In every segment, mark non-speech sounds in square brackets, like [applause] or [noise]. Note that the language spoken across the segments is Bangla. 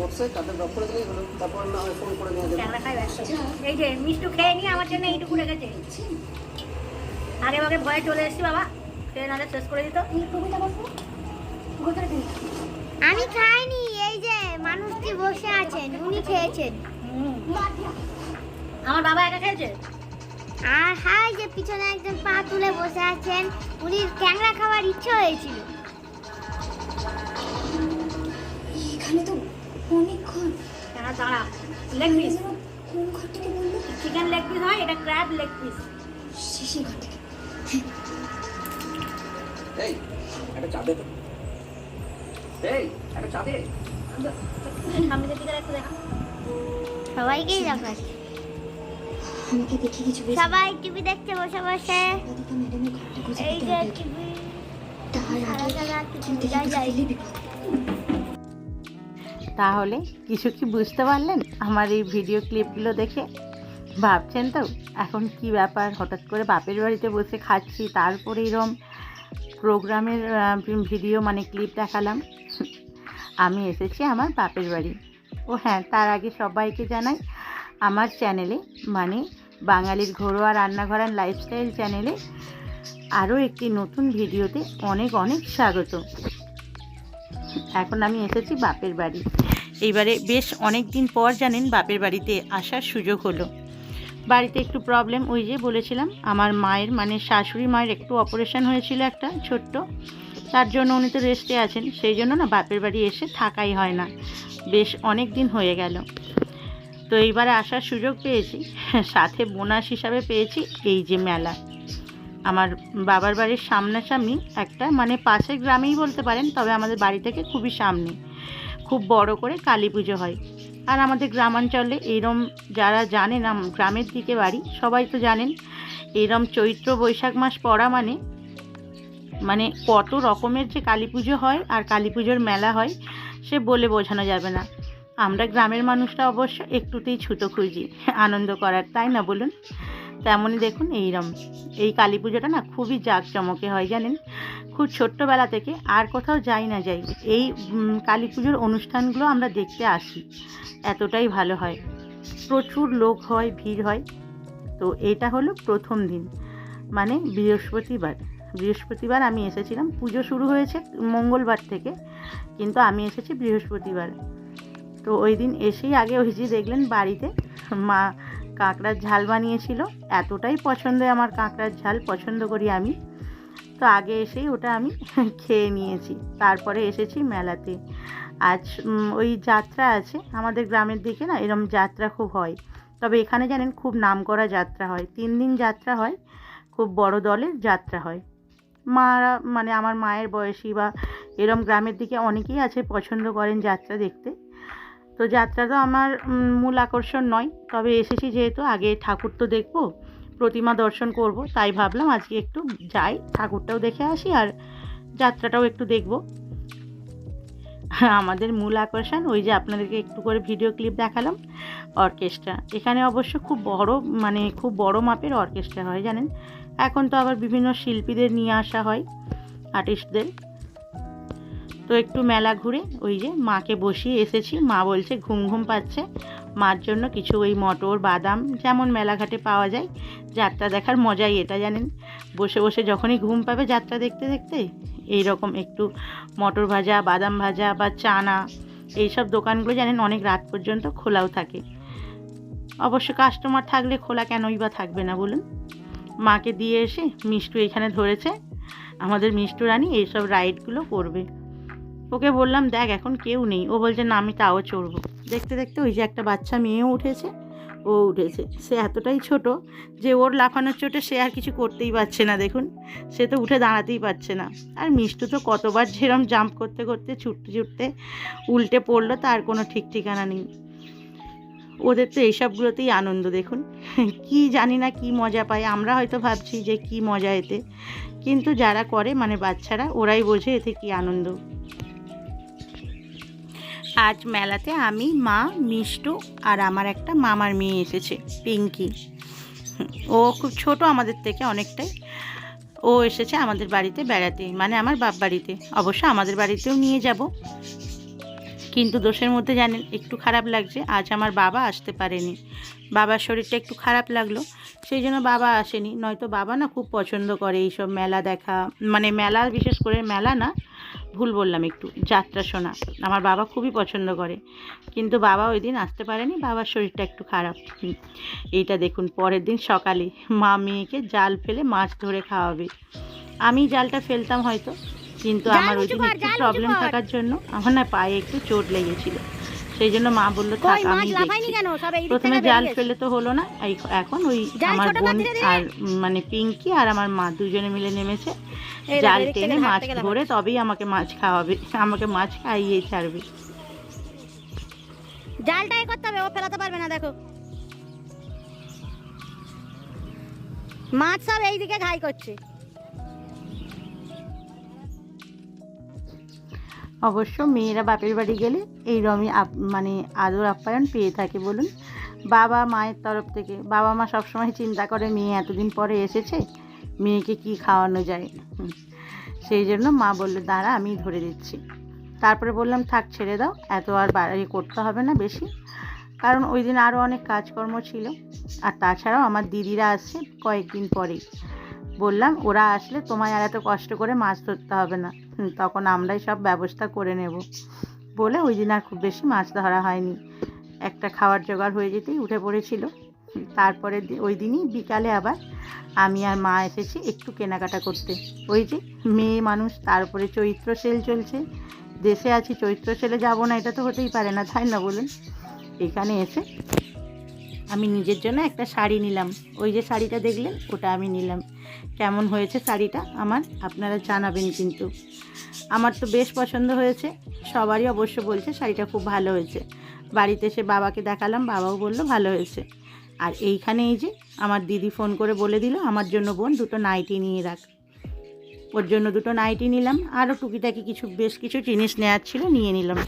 বক্সে তাতে ড্রপ করে দিলেই তারপর না হয় ফোন করে নিয়ে যাবে। ট্যাংরা খাই ব্যস্ত। এই যে মিষ্টি খেয়ে নিয়ে আমার জন্য এইটুকু রেখেছে। আগে আগে ভয়ে চলে এসেছি বাবা খেয়ে নাহলে শেষ করে দিত। আমি খাইনি এই যে মানুষটি বসে আছেন উনি খেয়েছেন। আমার বাবা একা খেয়েছে? আর হাই যে পিছনে একজন পা তুলে বসে আছেন উনি ট্যাংরা খাওয়ার ইচ্ছে হয়েছিল। দাঁড়া লেগ পিস কোন ঘর থেকে বলল? চিকেন লেগ পিস হয় এটা ক্র্যাব লেগ পিস শেষের ঘর থেকে। এই একটা চা তো। এই একটা চা সামনে দিকে একটু দেখা। সবাইকেই আমাকে দেখে কিছু সবাই টিভি দেখছে বসে বসে। এই যে টিভি। তার আগে কিন্তু যাই যাই বিপদ তাহলে কিছু কি বুঝতে পারলেন আমার এই ভিডিও ক্লিপগুলো দেখে? ভাবছেন তো, এখন কি ব্যাপার? হঠাৎ করে বাপের বাড়িতে বসে খাচ্ছি, তারপরে এরম প্রোগ্রামের ভিডিও মানে ক্লিপ দেখালাম। আমি এসেছি আমার বাপের বাড়ি। ও হ্যাঁ তার আগে সবাইকে জানাই, আমার চ্যানেলে মানে বাঙালির ঘরোয়া রান্নাঘর অ্যান্ড লাইফস্টাইল চ্যানেলে আরও একটি নতুন ভিডিওতে অনেক অনেক স্বাগত। এখন আমি এসেছি বাপের বাড়ি। এইবারে বেশ অনেক দিন পর জানেন বাপের বাড়িতে আসার সুযোগ হলো। বাড়িতে একটু প্রবলেম ওই যে বলেছিলাম, আমার মায়ের মানে শাশুড়ি মায়ের একটু অপারেশন হয়েছিল একটা ছোট্ট। তার জন্য উনি তো রেস্টে আছেন, সেই জন্য না বাপের বাড়ি এসে থাকাই হয় না। বেশ অনেক দিন হয়ে গেল। তো এইবারে আসার সুযোগ পেয়েছি, সাথে বোনাস হিসাবে পেয়েছি এই যে মেলা। আমার বাবার বাড়ির সামনাসামনি একটা মানে পাশের গ্রামেই বলতে পারেন, তবে আমাদের বাড়ি থেকে খুবই সামনে। খুব বড় করে কালী পুজো হয়। আর আমাদের গ্রামাঞ্চলে এইরম যারা জানেন গ্রামের দিকে বাড়ি, সবাই তো জানেন এইরম চৈত্র বৈশাখ মাস পড়া মানে মানে কত রকমের যে কালী পুজো হয় আর কালী পুজোর মেলা হয়, সে বলে বোঝানো যাবে না। আমরা গ্রামের মানুষরা অবশ্য একটুতেই ছুতো খুঁজি আনন্দ করার, তাই না বলুন? তেমনই দেখুন এইরম। এই কালী পুজোটা না খুবই জাঁকজমকে হয় জানেন? খুব ছোট্টবেলা থেকে আর কোথাও যাই না যাই, এই কালী পুজোর অনুষ্ঠানগুলো আমরা দেখতে আসি। এতটাই ভালো হয়। প্রচুর লোক হয়, ভিড় হয়। তো এটা হলো প্রথম দিন। মানে বৃহস্পতিবার। বৃহস্পতিবার আমি এসেছিলাম। পুজো শুরু হয়েছে মঙ্গলবার থেকে, কিন্তু আমি এসেছি বৃহস্পতিবার। তো ওই দিন এসেই আগে ওই যে দেখলেন বাড়িতে মা কাঁকড়ার ঝাল বানিয়েছিল। এতটাই পছন্দ আমার কাঁকড়ার ঝাল পছন্দ করি আমি। তো আগে এসেই ওটা আমি [laughs] খেয়ে নিয়েছি। তারপরে এসেছি মেলাতে। আজ ওই যাত্রা আছে, আমাদের গ্রামের দিকে না, এরম যাত্রা খুব হয়। তবে এখানে জানেন, খুব নামকরা যাত্রা হয়। তিন দিন যাত্রা হয়, খুব বড় দলের যাত্রা হয়। মারা মানে আমার মায়ের বয়সী বা এরম গ্রামের দিকে অনেকেই আছে, পছন্দ করেন যাত্রা দেখতে। তো যাত্রা তো আমার মূল আকর্ষণ নয়। তবে এসেছি যেহেতু, আগে ঠাকুর তো দেখব, প্রতিমা দর্শন করব, তাই ভাবলাম আজকে একটু যাই, ঠাকুরটাও দেখে আসি আর যাত্রাটাও একটু দেখব। আমাদের মূল আকর্ষণ, ওই যে আপনাদেরকে একটু করে ভিডিও ক্লিপ দেখালাম, অর্কেস্ট্রা। এখানে অবশ্য খুব বড় মানে খুব বড় মাপের অর্কেস্ট্রা হয়, জানেন? এখন তো আবার বিভিন্ন শিল্পীদের নিয়ে আসা হয়, আর্টিস্টদের। তো একটু মেলা ঘুরে ওই যে মাকে বসিয়ে এসেছি। মা বলছে, ঘুম ঘুম পাচ্ছে। মার জন্য কিছু ওই মটর, বাদাম, যেমন মেলাঘাটে পাওয়া যায়, যাত্রা দেখার মজাই এটা, জানেন? বসে বসে যখনই ঘুম পাবে যাত্রা দেখতে দেখতে এই রকম একটু মটর ভাজা, বাদাম ভাজা বা চানা, এইসব দোকানগুলো জানেন অনেক রাত পর্যন্ত খোলাও থাকে। অবশ্য কাস্টমার থাকলে খোলা কেনই বা থাকবে না, বলুন? মাকে দিয়ে এসে মিষ্টু এখানে ধরেছে। আমাদের মিষ্টু রানী এইসব রাইডগুলো করবে। ওকে বললাম, দেখ, এখন কেউ নেই। ও বলছে, না, আমি তাও চড়বো। দেখতে দেখতে ওই যে একটা বাচ্চা মেয়েও উঠেছে, ও উঠেছে। সে এতটাই ছোট যে ওর লাফানোর চোটে সে আর কিছু করতেই পারছে না, দেখুন। সে তো উঠে দাঁড়াতেই পারছে না। আর মিষ্টু তো কতবার যেরম জাম্প করতে করতে, ছুটতে ছুটতে উল্টে পড়ল, তার কোনো ঠিক ঠিকানা নেই। ওদের তো এইসবগুলোতেই আনন্দ, দেখুন। কি জানি না কি মজা পায়। আমরা হয়তো ভাবছি যে কি মজা এতে। কিন্তু যারা করে মানে বাচ্চারা, ওরাই বোঝে এতে কি আনন্দ। আজ মেলাতে আমি, মা, মিষ্টু আর আমার একটা মামার মেয়ে এসেছে, পিঙ্কি। ও খুব ছোট আমাদের থেকে অনেকটাই। ও এসেছে আমাদের বাড়িতে বেড়াতে মানে আমার বাপ বাড়িতে। অবশ্য আমাদের বাড়িতেও নিয়ে যাব। কিন্তু দোষের মধ্যে জানেন, একটু খারাপ লাগছে, আজ আমার বাবা আসতে পারেনি। বাবার শরীরটা একটু খারাপ লাগল, সেই জন্য বাবা আসেনি। নয়তো বাবা না খুব পছন্দ করে এইসব মেলা দেখা মানে মেলা বিশেষ করে মেলা না ভুল বললাম একটু যাত্রা শোনা। আমার বাবা খুবই পছন্দ করে। কিন্তু বাবা ওই দিন আসতে পারেনি বাবার শরীরটা একটু খারাপ। এইটা দেখুন পরের দিন সকালে মা মেয়েকে জাল ফেলে মাছ ধরে খাওয়াবে। আমি জালটা ফেলতাম হয়তো কিন্তু আমার ওই দিন একটু প্রবলেম থাকার জন্য আমার না পায়ে একটু চোট লেগেছিল। সেই জন্য মা বলল থাক আমি প্রথমে জাল ফেলে তো হলো না এই এখন ওই আমার বোন। আর মানে পিঙ্কি আর আমার মা দুজনে মিলে নেমেছে। জাল টেনে মাছ ধরে তবেই আমাকে মাছ খাওয়াবে আমাকে মাছ খাইয়ে ছাড়বে। জালটা এ করতে হবে ও ফেলাতে পারবে না দেখো। মাছ সব এইদিকে ঘাই করছে। অবশ্য মেয়েরা বাপের বাড়ি গেলে এই রমি মানে আদর আপ্যায়ন পেয়ে থাকে বলুন। বাবা মায়ের তরফ থেকে বাবা মা সবসময় চিন্তা করে মেয়ে এতদিন পরে এসেছে। মেয়েকে কি খাওয়ানো যায়? সেই জন্য মা বলল, দাঁড়া, আমি ধরে দিচ্ছি। তারপরে বললাম, থাক, ছেড়ে দাও, এত আর বাড়ি করতে হবে না বেশি। কারণ ওই দিন আরও অনেক কাজকর্ম ছিল। আর তাছাড়াও আমার দিদিরা আসছে কয়েকদিন পরেই। বললাম, ওরা আসলে তোমায় আর এত কষ্ট করে মাছ ধরতে হবে না। তখন আমরাই সব ব্যবস্থা করে নেব। বলে ওই দিন আর খুব বেশি মাছ ধরা হয়নি। একটা খাওয়ার জোগাড় হয়ে যেতেই উঠে পড়েছিল। তারপরে ওই দিনই বিকালে আবার আমি আর মা এসেছি একটু কেনাকাটা করতে। ওই যে মেয়ে মানুষ তারপরে চৈত্র সেল চলছে। দেশে আছি, চৈত্র সেলে যাব না, এটা তো হতেই পারে না, তাই না বলুন? এখানে এসে আমি নিজের জন্য একটা শাড়ি নিলাম। ওই যে শাড়িটা দেখলেন, ওটা আমি নিলাম। কেমন হয়েছে শাড়িটা? আমার আপনারা জানাবেন কিন্তু। আমার তো বেশ পছন্দ হয়েছে। সবারই অবশ্য বলছে শাড়িটা খুব ভালো হয়েছে। বাড়িতে এসে বাবাকে দেখালাম, বাবাও বলল ভালো হয়েছে। আর এইখানে এই যে আমার দিদি ফোন করে বলে দিল আমার জন্য বোন দুটো নাইটি নিয়ে রাখ। ওর জন্য দুটো নাইটি নিলাম আরও টুকিটাকি কিছু বেশ কিছু জিনিস নেওয়ার ছিল নিয়ে নিলাম।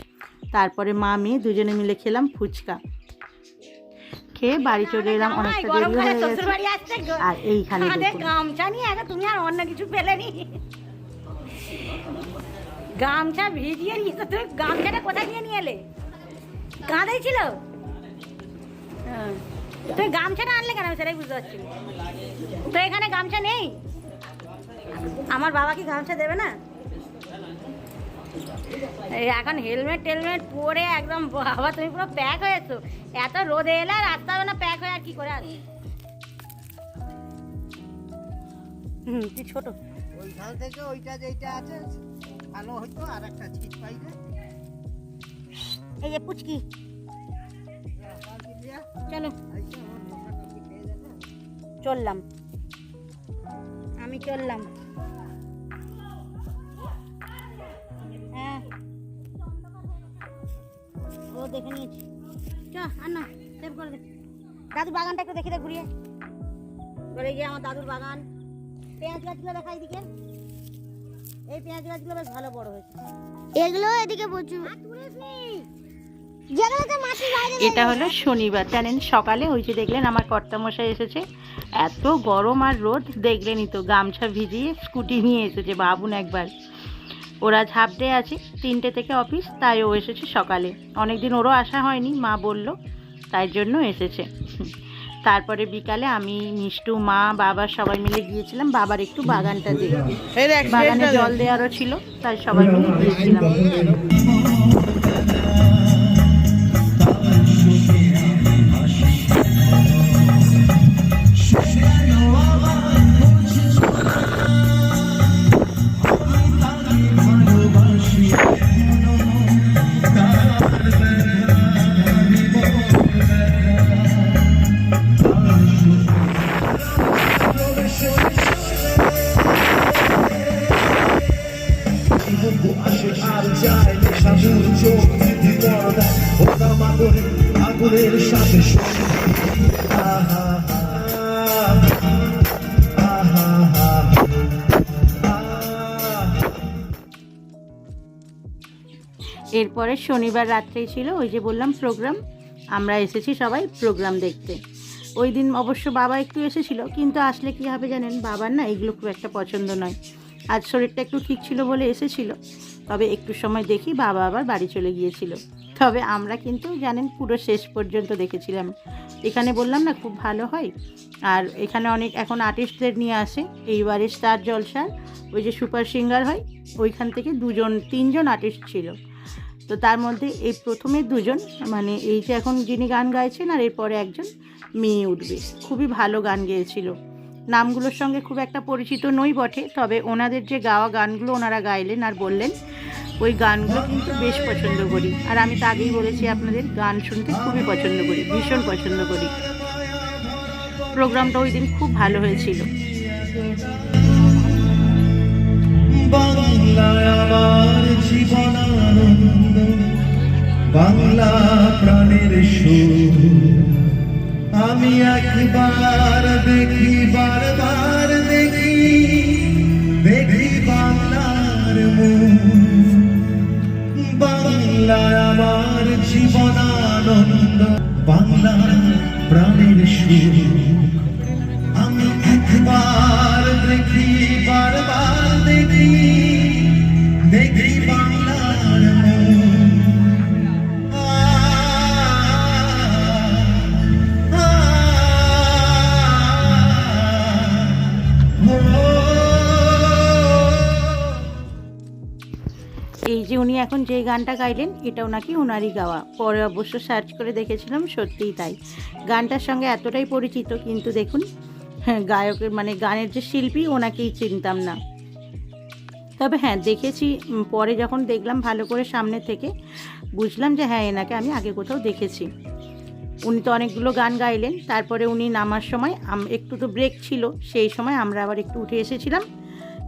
তারপরে মা মেয়ে দুজনে মিলে খেলাম ফুচকা। খেয়ে বাড়ি চলে এলাম অনেকটা দেরি হয়ে গেছে আর এইখানে গামছা নিয়ে তুমি আর অন্য কিছু পেলে নি। গামছা ভিজিয়ে নিয়ে তো তুমি গামছাটা কোথায় নিয়ে নিয়ে এলে? কাঁধেই ছিল? হ্যাঁ। তুমি গামছাটা আনলে কেন আমি সেটাই বুঝতে পারছি তো এখানে গামছা নেই? আমার বাবা কি গামছা দেবে না? এই এখন হেলমেট টেলমেট পরে একদম বাবা তুমি পুরো প্যাক হয়েছো এত রোদে এলে আর হবে না প্যাক হয়ে আর কি করে আসবে? হুম তুই ছোট। থেকে ওইটা যেটা আছে ভালো আর একটা ছিট এই যে পুচকি। চলো। চললাম। আমি চললাম। হ্যাঁ। ও দেখে নিয়েছি। চ আর না সেভ করে দে। দাদুর বাগানটা একটু দেখে দে ঘুরিয়ে। এবার গিয়ে আমার দাদুর বাগান। পেঁয়াজ গাছগুলো দেখা এইদিকে এই পেঁয়াজ গাছগুলো বেশ ভালো বড় হয়েছে। এগুলো এদিকে প্রচুর। এটা হলো শনিবার। জানেন সকালে ওই যে দেখলেন আমার কর্তামশাই এসেছে। এত গরম আর রোদ দেখলেনই তো গামছা ভিজিয়ে স্কুটি নিয়ে এসেছে বাবুন একবার। ওরা ঝাপড়ে আছে তিনটে থেকে অফিস তাই ও এসেছে সকালে। অনেকদিন ওরও আসা হয়নি মা বলল তাই জন্য এসেছে। তারপরে বিকালে আমি মিষ্টু মা বাবা সবাই মিলে গিয়েছিলাম বাবার একটু বাগানটা দিয়ে বাগানে জল দেওয়ারও ছিল তাই সবাই মিলে গিয়েছিলাম। এরপরে শনিবার রাত্রেই ছিল, ওই যে বললাম প্রোগ্রাম আমরা এসেছি সবাই প্রোগ্রাম দেখতে। ওই দিন অবশ্য বাবা একটু এসেছিল, কিন্তু আসলে কি হবে জানেন, বাবার না এগুলো খুব একটা পছন্দ নয়। আজ শরীরটা একটু ঠিক ছিল বলে এসেছিল, তবে একটু সময় দেখি বাবা আবার বাড়ি চলে গিয়েছিল। তবে আমরা কিন্তু জানেন পুরো শেষ পর্যন্ত দেখেছিলাম। এখানে বললাম না খুব ভালো হয়, আর এখানে অনেক, এখন আর্টিস্টদের নিয়ে আসে, এইবারে স্টার জলসার ওই যে সুপার সিঙ্গার হয়, ওইখান থেকে দুজন, তিনজন আর্টিস্ট ছিল। তো তার মধ্যে এই প্রথমে দুজন মানে এই যে এখন যিনি গান গাইছেন আর এরপরে একজন মেয়ে উঠবে। খুবই ভালো গান গেয়েছিল। নামগুলোর সঙ্গে খুব একটা পরিচিত নই বটে, তবে ওনাদের যে গাওয়া গানগুলো ওনারা গাইলেন আর বললেন, ওই গানগুলো কিন্তু বেশ পছন্দ করি। আর আমি তো আগেই বলেছি আপনাদের, গান শুনতে খুবই পছন্দ করি, ভীষণ পছন্দ করি। প্রোগ্রামটা ওই দিন খুব ভালো হয়েছিল। বাংলায় আমার বাংলা প্রাণের সুর। আমি একবার দেখি, বারবার দেখি দেখি বাংলার বাংলায় আমার জীবনানন্দ, বাংলার প্রাণের সুর। এই যে উনি এখন যে গানটা গাইলেন, এটাও নাকি ওনারই গাওয়া। পরে অবশ্য সার্চ করে দেখেছিলাম, সত্যিই তাই। গানটার সঙ্গে এতটাই পরিচিত, কিন্তু দেখুন হ্যাঁ গায়কের মানে গানের যে শিল্পী, ওনাকেই চিনতাম না। তবে হ্যাঁ দেখেছি পরে যখন দেখলাম ভালো করে সামনে থেকে, বুঝলাম যে হ্যাঁ এনাকে আমি আগে কোথাও দেখেছি। উনি তো অনেকগুলো গান গাইলেন, তারপরে উনি নামার সময় একটু তো ব্রেক ছিল, সেই সময় আমরা আবার একটু উঠে এসেছিলাম।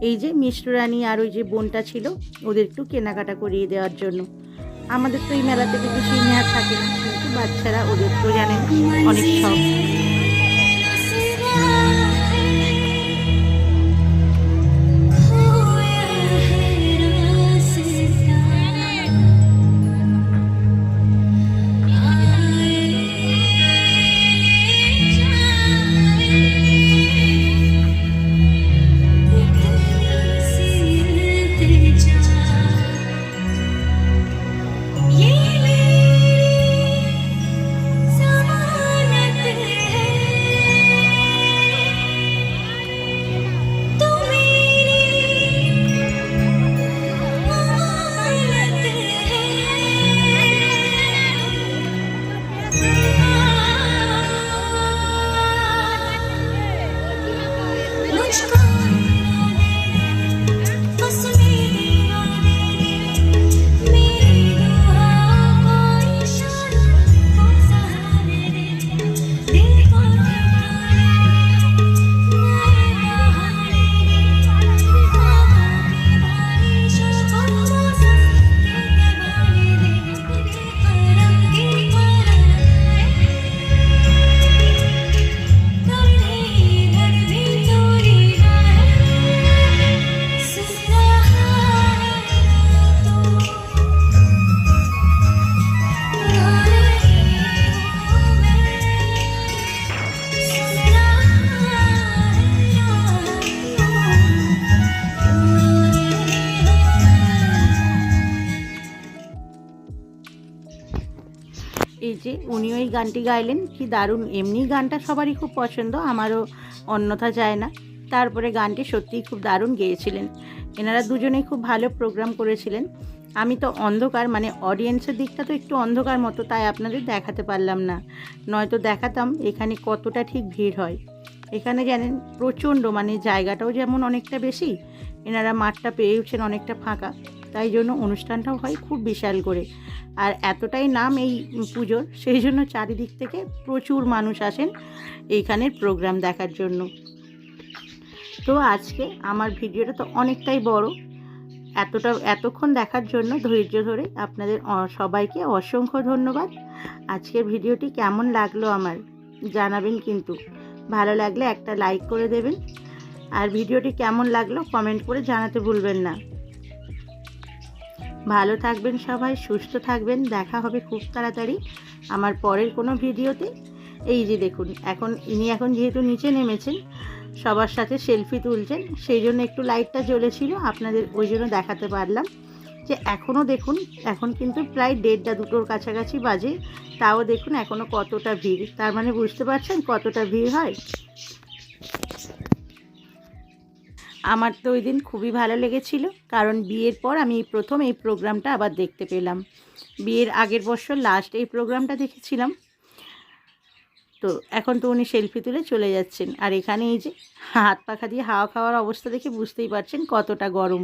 এই যে মিষ্টরানি আর ওই যে বোনটা ছিল, ওদের একটু কেনাকাটা করিয়ে দেওয়ার জন্য। আমাদের তো এই মেলাতে বেশি নেওয়ার থাকে না, কিন্তু বাচ্চারা ওদের তো জানেন, অনেক শখ। উনি ওই গানটি গাইলেন। কি দারুণ, এমনি গানটা সবারই খুব পছন্দ, আমারও অন্যথা যায় না। তারপরে গানটি সত্যিই খুব দারুণ গেয়েছিলেন। এনারা দুজনেই খুব ভালো প্রোগ্রাম করেছিলেন। আমি তো অন্ধকার মানে অডিয়েন্সের দিকটা তো একটু অন্ধকার মতো, তাই আপনাদের দেখাতে পারলাম না। নয়তো দেখাতাম এখানে কতটা ঠিক ভিড় হয়। এখানে জানেন, প্রচণ্ড মানে জায়গাটাও যেমন অনেকটা বেশি, এনারা মাঠটা পেয়ে উঠছেন অনেকটা ফাঁকা। তাই জন্য অনুষ্ঠানটাও হয় খুব বিশাল করে। আর এতটাই নাম এই পুজোর, সেই জন্য চারিদিক থেকে প্রচুর মানুষ আসেন এইখানের প্রোগ্রাম দেখার জন্য। তো আজকে আমার ভিডিওটা তো অনেকটাই বড়। এতটা, এতক্ষণ দেখার জন্য ধৈর্য ধরে আপনাদের সবাইকে অসংখ্য ধন্যবাদ। আজকের ভিডিওটি কেমন লাগল আমার জানাবেন কিন্তু। ভালো লাগলে একটা লাইক করে দেবেন। আর ভিডিওটি কেমন লাগল কমেন্ট করে জানাতে ভুলবেন না। ভালো থাকবেন সবাই, সুস্থ থাকবেন। দেখা হবে খুব তাড়াতাড়ি আমার পরের কোনো ভিডিওতে। এই যে দেখুন, এখন ইনি এখন যেহেতু নিচে নেমেছেন, সবার সাথে সেলফি তুলছেন, সেই জন্য একটু লাইটটা জ্বলেছিল, আপনাদের ওই জন্য দেখাতে পারলাম। যে এখনও দেখুন, এখন কিন্তু প্রায় দেড়টা দুটোর কাছাকাছি বাজে, তাও দেখুন এখনও কতটা ভিড়। তার মানে বুঝতে পারছেন কতটা ভিড় হয়? আমার তো ওই দিন খুবই ভালো লেগেছিল, কারণ বিয়ের পর আমি প্রথম এই প্রোগ্রামটা আবার দেখতে পেলাম। বিয়ের আগের বছর লাস্ট এই প্রোগ্রামটা দেখেছিলাম। তো এখন তো উনি সেলফি তুলে চলে যাচ্ছেন। আর এখানে এই যে হাত পাখা দিয়ে হাওয়া খাওয়ার অবস্থা দেখে বুঝতেই পারছেন কতটা গরম।